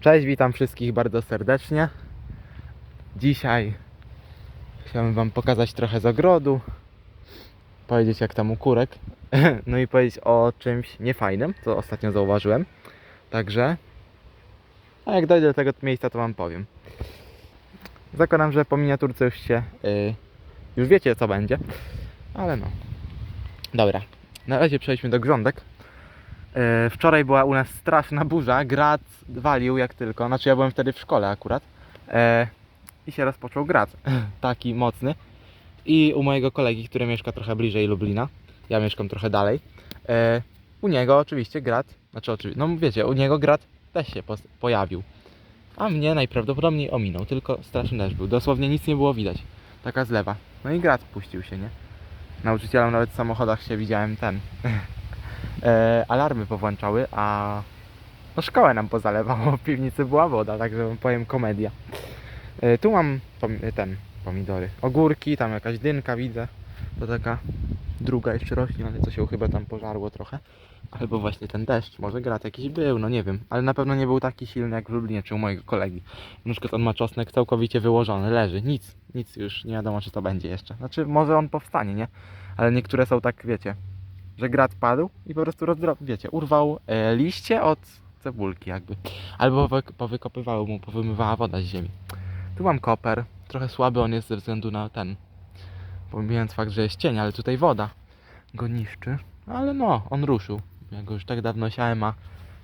Cześć, witam wszystkich bardzo serdecznie. Dzisiaj chciałem Wam pokazać trochę z ogrodu, powiedzieć jak tam u kurek, no i powiedzieć o czymś niefajnym, co ostatnio zauważyłem. Także, a jak dojdę do tego miejsca, to Wam powiem. Zakładam, że po miniaturce już się, y, już wiecie co będzie, ale no. Dobra, na razie przejdźmy do grządek. E, Wczoraj była u nas straszna burza, grad walił jak tylko, znaczy ja byłem wtedy w szkole akurat e, i się rozpoczął grad, taki mocny. I u mojego kolegi, który mieszka trochę bliżej Lublina, ja mieszkam trochę dalej, e, u niego oczywiście grad, znaczy oczywiście, no wiecie, u niego grad też się pojawił, a mnie najprawdopodobniej ominął, tylko straszny deszcz był, dosłownie nic nie było widać, taka zlewa, no i grad puścił się, nie? Nauczycielom nawet w samochodach się widziałem ten e, alarmy powłączały, a no szkołę nam pozalewało, w piwnicy była woda, także powiem komedia. E, tu mam pom ten, pomidory, ogórki, tam jakaś dynka widzę, to taka druga jeszcze rośnie, ale to się chyba tam pożarło trochę. Albo właśnie ten deszcz, może grat jakiś był, no nie wiem, ale na pewno nie był taki silny jak w Lublinie czy u mojego kolegi. Na przykład on ma czosnek całkowicie wyłożony, leży, nic, nic już nie wiadomo czy to będzie jeszcze. Znaczy może on powstanie, nie? Ale niektóre są tak, wiecie, że grat padł i po prostu rozdro... wiecie, urwał e, liście od cebulki jakby. Albo powykopywało mu, powymywała woda z ziemi. Tu mam koper, trochę słaby on jest ze względu na ten, pomijając fakt, że jest cień, ale tutaj woda go niszczy. Ale no, on ruszył. Ja go już tak dawno siałem, a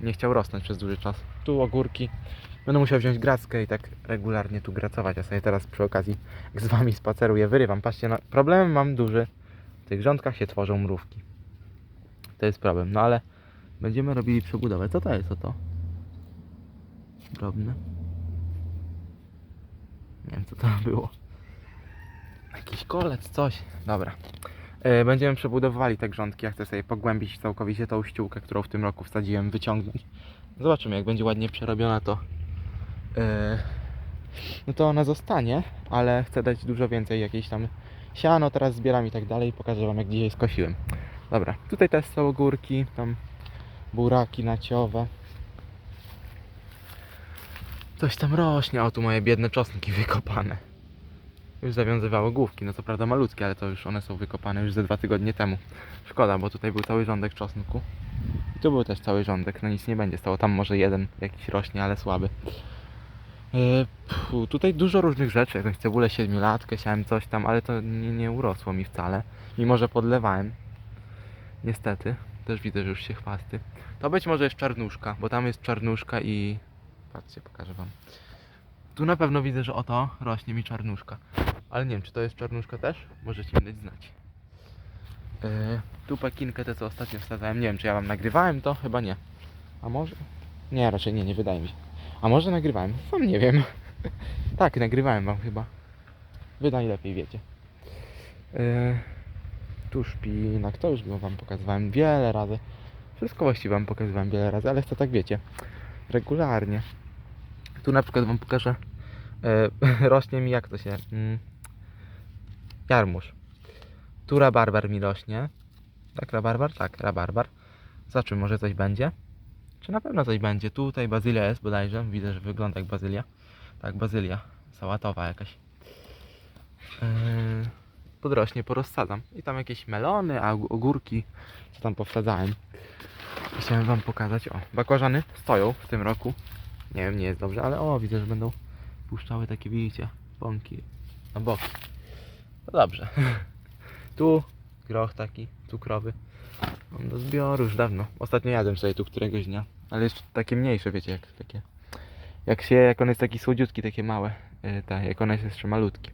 nie chciał rosnąć przez dłuży czas. Tu ogórki. Będę musiał wziąć grackę i tak regularnie tu gracować. Ja sobie teraz przy okazji, jak z wami spaceruję, wyrywam. Patrzcie, no, problem mam duży. W tych grządkach się tworzą mrówki. To jest problem, no ale będziemy robili przebudowę. Co to jest to to? Drobne. Nie wiem co to było. Jakiś kolec, coś. Dobra. E, Będziemy przebudowywali te grządki. Ja chcę sobie pogłębić całkowicie tą ściółkę, którą w tym roku wsadziłem, wyciągnąć. Zobaczymy, jak będzie ładnie przerobiona, to. e, No to ona zostanie, ale chcę dać dużo więcej jakiejś tam siano, teraz zbieram i tak dalej. Pokażę Wam, jak dzisiaj skosiłem. Dobra, tutaj też są ogórki, tam buraki naciowe. Coś tam rośnie, o tu moje biedne czosnki wykopane. Już zawiązywało główki, no co prawda malutkie, ale to już one są wykopane już ze dwa tygodnie temu. Szkoda, bo tutaj był cały rządek czosnku. I tu był też cały rządek, no nic nie będzie stało. Tam może jeden jakiś rośnie, ale słaby. Yy, pfu, tutaj dużo różnych rzeczy, jakąś cebulę siedmiolatkę, siałem coś tam, ale to nie, nie urosło mi wcale. Mimo, że podlewałem. Niestety, też widzę, że już się chwasty. To być może jest czarnuszka, bo tam jest czarnuszka i... Patrzcie, pokażę wam. Tu na pewno widzę, że oto rośnie mi czarnuszka. Ale nie wiem, czy to jest czarnuszka też? Możecie mi dać znać. Yy, tu pekinkę, te co ostatnio wsadzałem, nie wiem, czy ja wam nagrywałem to? Chyba nie. A może? Nie, raczej nie, nie wydaje mi się. A może nagrywałem? Sam nie wiem. tak, nagrywałem wam chyba. Wy najlepiej wiecie. Yy, tu szpinak, to już go wam pokazywałem wiele razy. Wszystko właściwie wam pokazywałem wiele razy, ale chcę tak wiecie, regularnie. Tu na przykład wam pokażę, e, rośnie mi jak to się, mm, jarmuż. Tu rabarbar mi rośnie. Tak, rabarbar? Tak, rabarbar. Zobaczymy, może coś będzie. Czy na pewno coś będzie? Tutaj bazylia jest bodajże, widzę, że wygląda jak bazylia. Tak, bazylia, sałatowa jakaś. Yy, podrośnie, porozsadzam. I tam jakieś melony, ogórki, co tam powsadzałem. Chciałem wam pokazać, o, bakłażany stoją w tym roku. Nie wiem, nie jest dobrze, ale o, widzę, że będą puszczały takie, widzicie, pąki na boki. No dobrze. tu groch taki cukrowy. Mam do zbioru już dawno. Ostatnio jadłem sobie tu któregoś dnia, ale jeszcze takie mniejsze, wiecie, jak takie. Jak się, jak on jest taki słodziutki, takie małe. Yy, tak, jak on jest jeszcze malutki.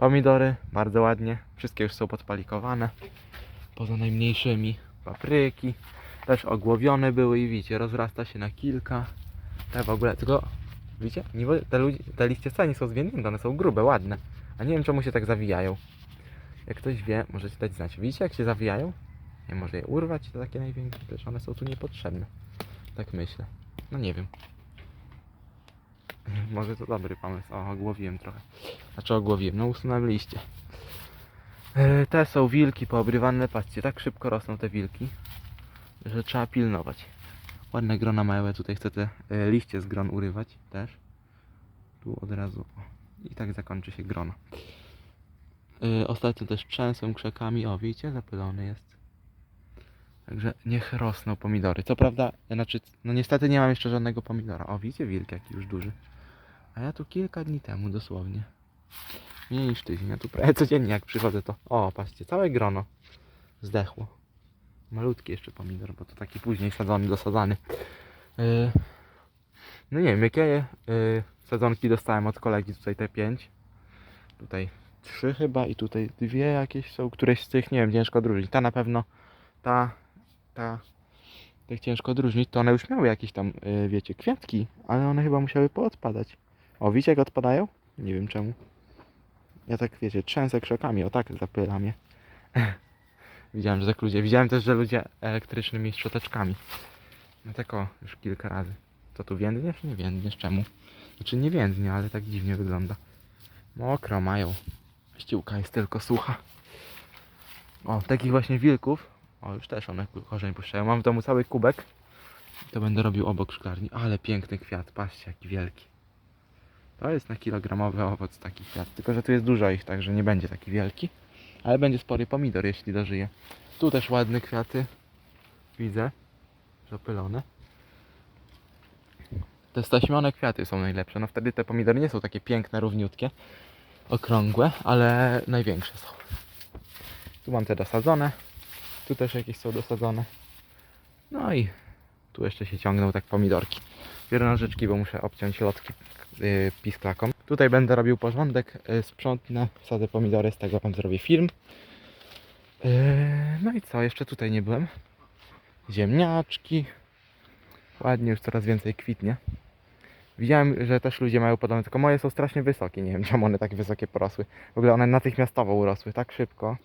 Pomidory, bardzo ładnie. Wszystkie już są podpalikowane. Poza najmniejszymi. Papryki. Też ogłowione były i widzicie, rozrasta się na kilka. Te w ogóle, tylko widzicie, te, ludzi, te liście wcale nie są zwiędnięte, one są grube, ładne. A nie wiem czemu się tak zawijają. Jak ktoś wie, możecie dać znać. Widzicie jak się zawijają? Nie może je urwać, to takie największe, też one są tu niepotrzebne. Tak myślę. No nie wiem. Może to dobry pomysł. O, ogłowiłem trochę. Znaczy ogłowiłem, no usunąłem liście. E, Te są wilki poobrywane, patrzcie, tak szybko rosną te wilki, że trzeba pilnować. Ładne grona małe, tutaj chcę te e, liście z gron urywać też. Tu od razu. I tak zakończy się grono. E, ostatnio też trzęsą krzakami. O, widzicie? Zapylony jest. Także niech rosną pomidory. Co prawda, znaczy, no niestety nie mam jeszcze żadnego pomidora. O, widzicie wilk jaki już duży. A ja tu kilka dni temu dosłownie. Mniej niż tydzień. Ja tu prawie codziennie jak przychodzę to... O, patrzcie, całe grono zdechło. Malutki jeszcze pomidor, bo to taki później sadzony, dosadzany. Yy, no nie wiem, jakie yy, sadzonki dostałem od kolegi, tutaj te pięć. Tutaj trzy chyba i tutaj dwie jakieś są, któreś z tych, nie wiem, ciężko odróżnić. Ta na pewno, ta, ta, tak ciężko odróżnić, to one już miały jakieś tam, yy, wiecie, kwiatki, ale one chyba musiały poodpadać. O, widzicie jak odpadają? Nie wiem czemu. Ja tak, wiecie, trzęsę krzakami, o tak zapylam je. Widziałem, że tak ludzie. Widziałem też, że ludzie elektrycznymi szczoteczkami. No tak o, już kilka razy. To tu więdniesz? Nie więdniesz. Czemu? Znaczy nie więdnie, ale tak dziwnie wygląda. Mokro mają. Ściółka jest tylko sucha. O, takich właśnie wilków. O, już też one korzeń puszczają. Mam w domu cały kubek. To będę robił obok szklarni. Ale piękny kwiat. Patrzcie, jaki wielki. To jest na kilogramowy owoc taki kwiat. Tylko, że tu jest dużo ich, także nie będzie taki wielki. Ale będzie spory pomidor, jeśli dożyje. Tu też ładne kwiaty. Widzę. Zapylone. Te staśmione kwiaty są najlepsze. No wtedy te pomidory nie są takie piękne, równiutkie, okrągłe, ale największe są. Tu mam te dosadzone. Tu też jakieś są dosadzone. No i tu jeszcze się ciągną tak pomidorki. Biorę nożyczki, bo muszę obciąć lotki yy, pisklakom. Tutaj będę robił porządek, yy, sprzątnę, wsadzę pomidory, z tego wam zrobię film. Yy, no i co, jeszcze tutaj nie byłem. Ziemniaczki. Ładnie już coraz więcej kwitnie. Widziałem, że też ludzie mają podobne, tylko moje są strasznie wysokie. Nie wiem, czemu one tak wysokie porosły. W ogóle one natychmiastowo urosły, tak szybko.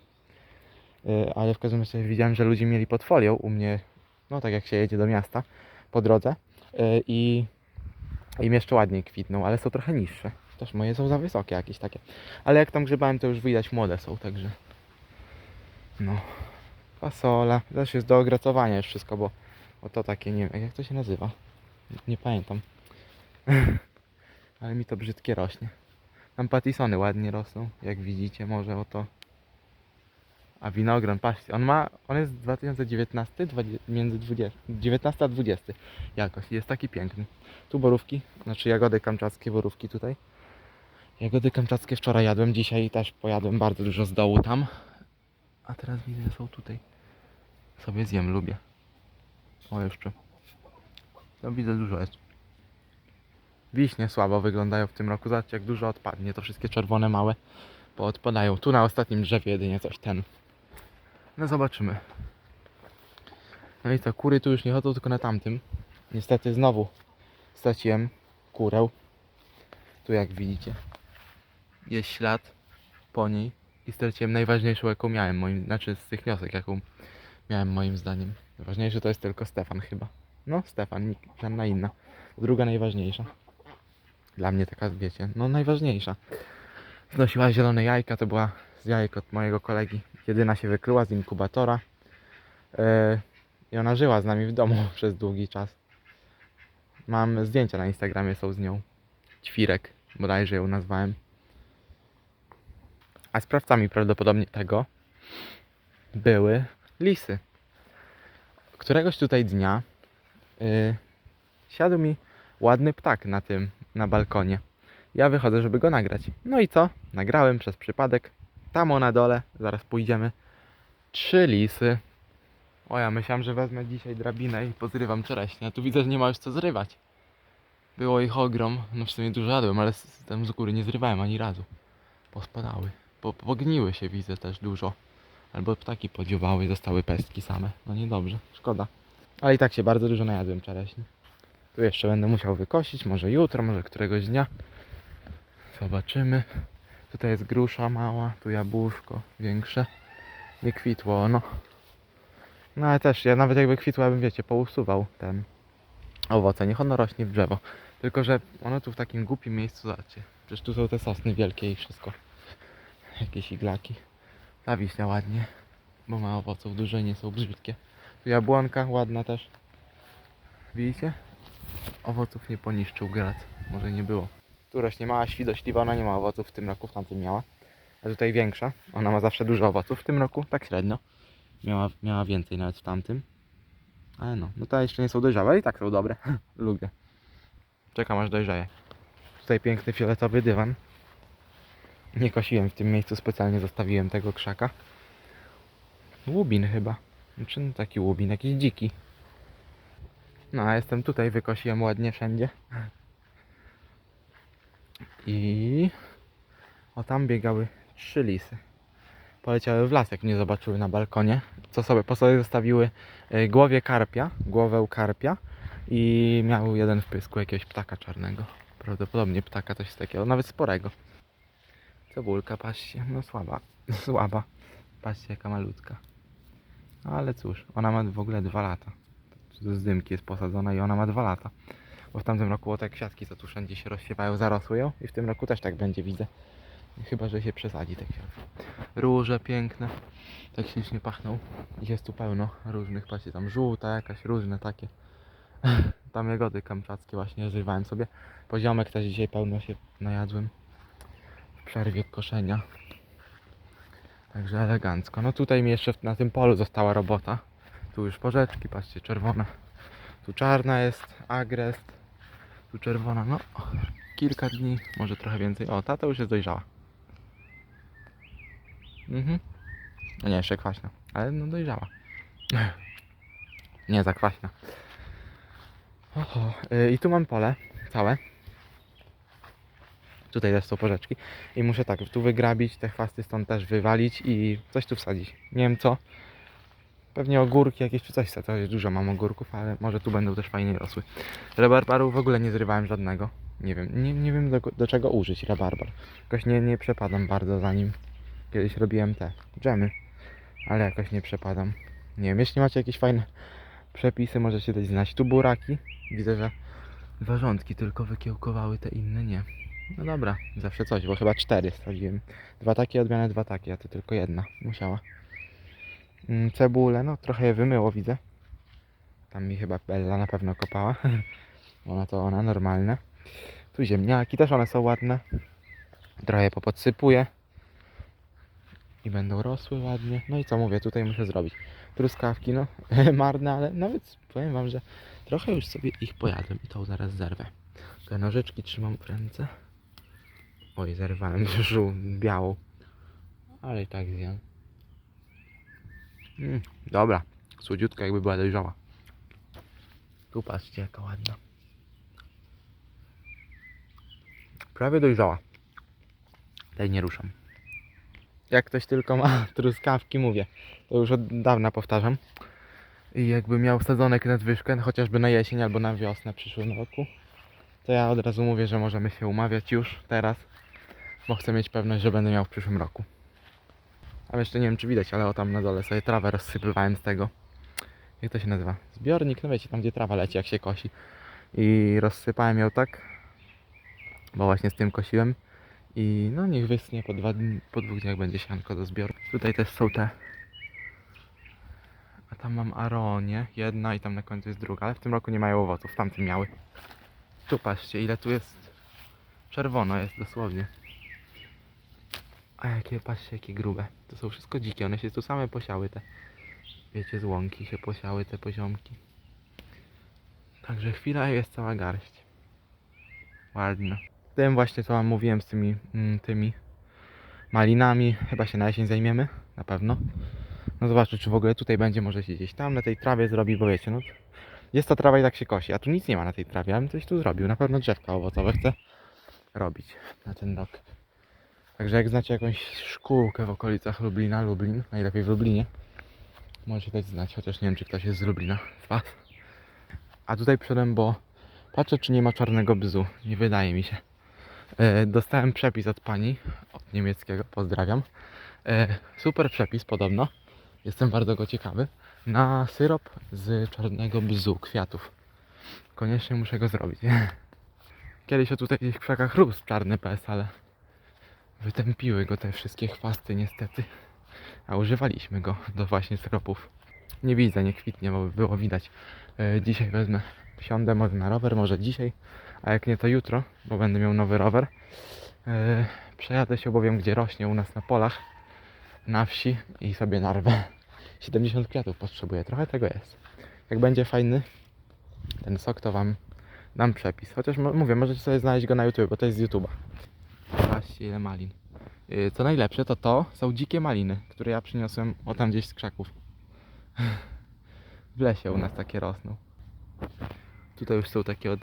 Yy, ale w każdym razie widziałem, że ludzie mieli pod folią u mnie, no tak jak się jedzie do miasta, po drodze. Yy, I im jeszcze ładniej kwitną, ale są trochę niższe. Też moje są za wysokie jakieś takie. Ale jak tam grzebałem, to już widać młode są, także. No. Fasola. Też jest do ogracowania już wszystko, bo to takie, nie wiem, jak to się nazywa. Nie pamiętam. ale mi to brzydkie rośnie. Tam patisony ładnie rosną, jak widzicie, może oto. A winogron, patrzcie, on ma, on jest 2019, 20, między 20, 19 a 20 jakoś, jest taki piękny. Tu borówki, znaczy jagody kamczackie, borówki tutaj. Jagody kamczackie wczoraj jadłem, dzisiaj też pojadłem bardzo dużo z dołu tam. A teraz widzę, że są tutaj. Sobie zjem, lubię. O, jeszcze. No widzę, dużo jest. Wiśnie słabo wyglądają w tym roku. Zobaczcie, jak dużo odpadnie. To wszystkie czerwone, małe poodpadają. Tu na ostatnim drzewie jedynie coś ten. No zobaczymy. No i co, kury tu już nie chodzą, tylko na tamtym. Niestety znowu straciłem kurę. Tu jak widzicie. Jest ślad po niej. I straciłem najważniejszą jaką miałem moim, znaczy z tych wniosek jaką miałem moim zdaniem. Najważniejszy to jest tylko Stefan chyba. No Stefan, żadna inna. Druga najważniejsza. Dla mnie taka, wiecie, no najważniejsza. Znosiła zielone jajka, to była z jajek od mojego kolegi. Jedyna się wykryła z inkubatora. Yy, I ona żyła z nami w domu przez długi czas. Mam zdjęcia na Instagramie, są z nią. Ćwirek, bodajże ją nazwałem. A sprawcami prawdopodobnie tego były lisy. Któregoś tutaj dnia yy, siadł mi ładny ptak na tym, na balkonie. Ja wychodzę, żeby go nagrać. No i co? Nagrałem przez przypadek. Tam na dole, zaraz pójdziemy. Trzy lisy. O ja myślałem, że wezmę dzisiaj drabinę i pozrywam czereśnie. A tu widzę, że nie ma już co zrywać. Było ich ogrom. No w sumie dużo jadłem, ale tam z góry nie zrywałem ani razu. Pospadały. Po, pogniły się widzę też dużo. Albo ptaki podziuwały, zostały pestki same. No niedobrze, szkoda. Ale i tak się bardzo dużo najadłem czereśni. Tu jeszcze będę musiał wykosić, może jutro, może któregoś dnia. Zobaczymy. Tutaj jest grusza mała, tu jabłuszko większe. Nie kwitło ono. No ale też, ja nawet jakby kwitło, ja bym wiecie, pousuwał ten owoce. Niech ono rośnie w drzewo. Tylko, że ono tu w takim głupim miejscu, zobaczcie. Przecież tu są te sosny wielkie i wszystko. Jakieś iglaki. Ta wiśnia ładnie, bo ma owoców dużo nie są brzydkie. Tu jabłonka ładna też. Widzicie? Owoców nie poniszczył grad. Może nie było. Tu rośnie mała świdośliwa, ona nie ma owoców w tym roku, w tamtym miała. A tutaj większa. Ona ma zawsze dużo owoców. W tym roku tak średnio. Miała, miała więcej nawet w tamtym. Ale no, no to jeszcze nie są dojrzałe, ale i tak są dobre. Lubię. Czekam aż dojrzeje. Tutaj piękny fioletowy dywan. Nie kosiłem w tym miejscu, specjalnie zostawiłem tego krzaka. Łubin chyba. Czy no taki łubin, jakiś dziki. No a jestem tutaj, wykosiłem ładnie wszędzie. I... O tam biegały trzy lisy. Poleciały w las, jak mnie zobaczyły na balkonie. Co sobie, po sobie zostawiły e, głowie karpia, głowę karpia i miały jeden w pysku jakiegoś ptaka czarnego. Prawdopodobnie ptaka coś takiego, nawet sporego. Cebulka, patrzcie, no słaba, słaba. Patrzcie jaka malutka. Ale cóż, ona ma w ogóle dwa lata. Z dymki jest posadzona i ona ma dwa lata. Bo w tamtym roku o te kwiatki, co tu wszędzie się rozsiewają, zarosły i w tym roku też tak będzie, widzę. Chyba, że się przesadzi te kwiaty. Róże piękne, tak ślicznie pachną. Ich jest tu pełno różnych, patrzcie, tam żółta jakaś, różne takie. Tam jagody kamczackie właśnie zrywałem sobie. Poziomek też dzisiaj pełno się najadłem w przerwie koszenia. Także elegancko. No tutaj mi jeszcze na tym polu została robota. Tu już porzeczki, patrzcie, czerwona. Tu czarna jest, agrest. Tu czerwona, no kilka dni, może trochę więcej. O, ta to już jest dojrzała. Mhm. No nie, jeszcze kwaśna, ale no dojrzała. Nie za kwaśna. Oho, y, i tu mam pole całe. Tutaj też są porzeczki. I muszę tak, tu wygrabić, te chwasty stąd też wywalić i coś tu wsadzić. Nie wiem co. Pewnie ogórki jakieś czy coś. To jest dużo mam ogórków, ale może tu będą też fajnie rosły. Rabarbarów w ogóle nie zrywałem żadnego. Nie wiem, nie, nie wiem do, do czego użyć rabarbar. Jakoś nie, nie przepadam bardzo za nim. Kiedyś robiłem te dżemy, ale jakoś nie przepadam. Nie wiem, jeśli macie jakieś fajne przepisy, możecie dać znać. Tu buraki. Widzę, że dwa rządki tylko wykiełkowały, te inne nie. No dobra, zawsze coś, bo chyba cztery straciłem. Dwa takie odmiany, dwa takie, a to tylko jedna musiała. Mm, Cebulę, no trochę je wymyło, widzę. Tam mi chyba Bella na pewno kopała. Ona to ona, normalne. Tu ziemniaki, też one są ładne. Trochę je popodsypuję. I będą rosły ładnie. No i co mówię, tutaj muszę zrobić. Truskawki, no marne, ale nawet powiem wam, że trochę już sobie ich pojadłem i to zaraz zerwę. Te nożyczki trzymam w ręce. Oj, zerwałem żół, białą. Ale i tak zjem. Mm, dobra, słodziutka jakby była dojrzała. Tu patrzcie jaka ładna. Prawie dojrzała. Tej nie ruszam. Jak ktoś tylko ma truskawki, mówię. To już od dawna powtarzam. I jakby miał sadzonek nadwyżkę, chociażby na jesień albo na wiosnę przyszłym roku, to ja od razu mówię, że możemy się umawiać już teraz, bo chcę mieć pewność, że będę miał w przyszłym roku. A jeszcze nie wiem czy widać, ale o tam na dole sobie trawę rozsypywałem z tego. Jak to się nazywa? Zbiornik, no wiecie, tam gdzie trawa leci, jak się kosi. I rozsypałem ją tak, bo właśnie z tym kosiłem. I no niech wyschnie po, dwa, po dwóch dniach będzie sianko do zbioru. Tutaj też są te. A tam mam aronię, jedna i tam na końcu jest druga, ale w tym roku nie mają owoców, w tamtym miały. Tu patrzcie, ile tu jest. Czerwono jest dosłownie. A jakie, patrzcie, jakie grube. To są wszystko dzikie, one się tu same posiały te. Wiecie, z łąki się posiały te poziomki. Także chwila jest cała garść. Ładne. Tym właśnie co wam mówiłem z tymi, mm, tymi malinami. Chyba się na jesień zajmiemy, na pewno. No zobaczę, czy w ogóle tutaj będzie, może się gdzieś tam na tej trawie zrobi, bo wiecie, no jest ta trawa i tak się kosi, a tu nic nie ma na tej trawie, ale bym coś tu zrobił. Na pewno drzewka owocowe chcę robić na ten rok. Także jak znacie jakąś szkółkę w okolicach Lublina, Lublin, najlepiej w Lublinie, możecie dać znać, chociaż nie wiem, czy ktoś jest z Lublina z Was. A tutaj przyszedłem, bo patrzę, czy nie ma czarnego bzu. Nie wydaje mi się. E, dostałem przepis od pani, od niemieckiego, pozdrawiam. E, super przepis podobno. Jestem bardzo go ciekawy. Na syrop z czarnego bzu, kwiatów. Koniecznie muszę go zrobić. Kiedyś o tutaj w krzakach rósł czarny pes, ale wytępiły go te wszystkie chwasty niestety. A używaliśmy go do właśnie syropów. Nie widzę, nie kwitnie, bo by było widać. E, dzisiaj wezmę Wsiądę może na rower, może dzisiaj, a jak nie to jutro, bo będę miał nowy rower. Yy, przejadę się, bowiem gdzie rośnie u nas na polach, na wsi i sobie narwę. 70 kwiatów potrzebuję, trochę tego jest. Jak będzie fajny ten sok, to wam dam przepis. Chociaż mówię, możecie sobie znaleźć go na YouTube, bo to jest z YouTube'a. Ile malin. Yy, Co najlepsze, to to są dzikie maliny, które ja przyniosłem o tam gdzieś z krzaków. W lesie u nas takie rosną. Tutaj już są takie od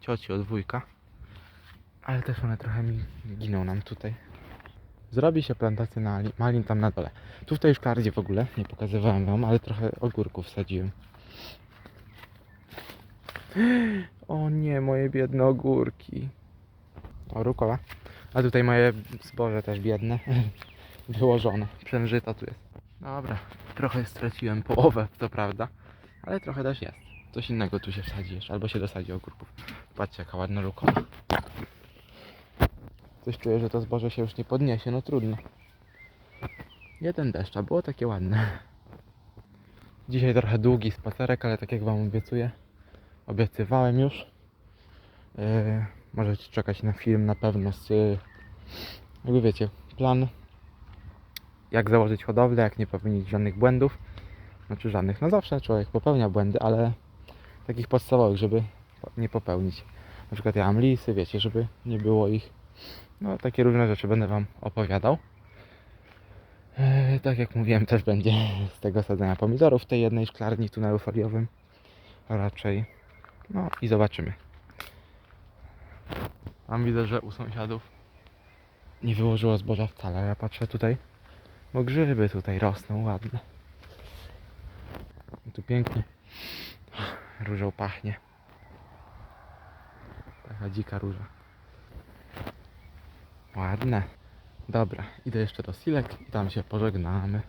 cioci, od wujka. Ale też one trochę mi giną nam tutaj. Zrobi się plantacja na ali- malin tam na dole. Tu w tej szklardzie w ogóle, nie pokazywałem wam, ale trochę ogórków wsadziłem. O nie, moje biedne ogórki. O, rukola. A tutaj moje zboże też biedne. Wyłożone. Przemżyta tu jest. Dobra, trochę straciłem połowę, to prawda. Ale trochę też jest. Coś innego tu się wsadzi jeszcze, albo się dosadzi ogórków. Patrzcie jaka ładna rukola. Coś czuję, że to zboże się już nie podniesie, no trudno. Jeden deszcz, a było takie ładne. Dzisiaj trochę długi spacerek, ale tak jak wam obiecuję, obiecywałem już. Yy, możecie czekać na film na pewno z, jakby wiecie, plan jak założyć hodowlę, jak nie popełnić żadnych błędów. Znaczy żadnych, no zawsze człowiek popełnia błędy, ale takich podstawowych, żeby nie popełnić. Na przykład ja mam lisy, wiecie, żeby nie było ich. No takie różne rzeczy będę Wam opowiadał. Eee, tak jak mówiłem, też będzie z tego sadzenia pomidorów w tej jednej szklarni tunelu foliowym. Raczej. No i zobaczymy. Tam widzę, że u sąsiadów nie wyłożyło zboża wcale. Ja patrzę tutaj, bo grzyby tutaj rosną ładne. Tu pięknie różą pachnie. Taka dzika róża. Ładne. Dobra, idę jeszcze do Silek i tam się pożegnamy.